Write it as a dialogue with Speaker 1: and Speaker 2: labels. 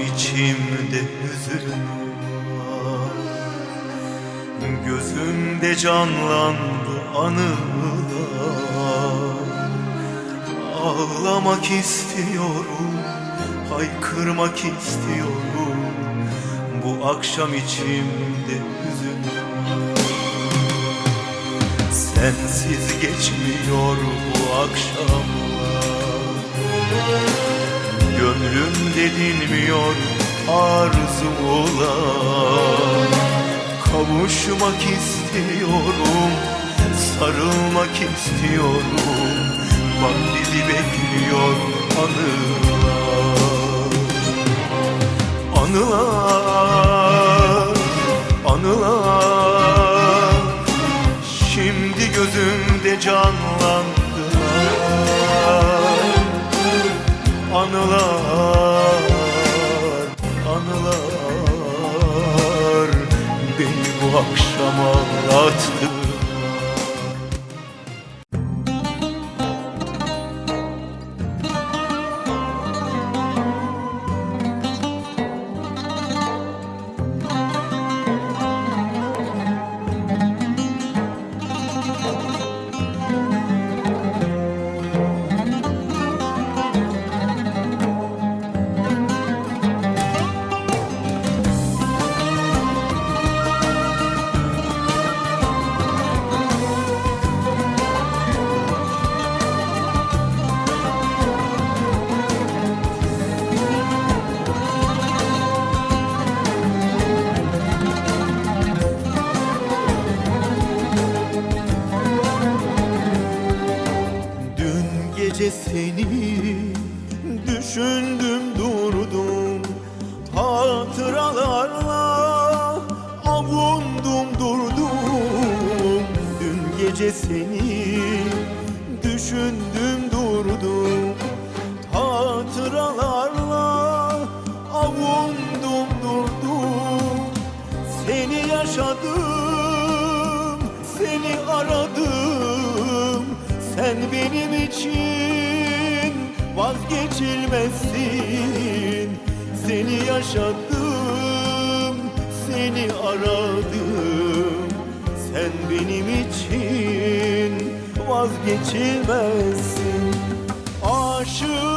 Speaker 1: içimde hüzün var. Gözümde canlandı anılar. Ağlamak istiyorum, haykırmak istiyorum. Bu akşam içimde hüzün Sensiz geçmiyor bu akşamlar Gönlümde dinmiyor arzular Kavuşmak istiyorum, sarılmak istiyorum Bak bizi bekliyor anılar. Anılar, anılar. Şimdi gözümde canlandılar Anılar, anılar. Beni bu akşam ağlattı gece seni düşündüm durdum Hatıralarla. Avundum durdum. Dün gece seni düşündüm durdum Hatıralarla. Avundum durdum. Seni yaşadım, seni aradım Sen benim için vazgeçilmezsin. Seni yaşadım, seni aradım. Sen benim için vazgeçilmezsin. Sana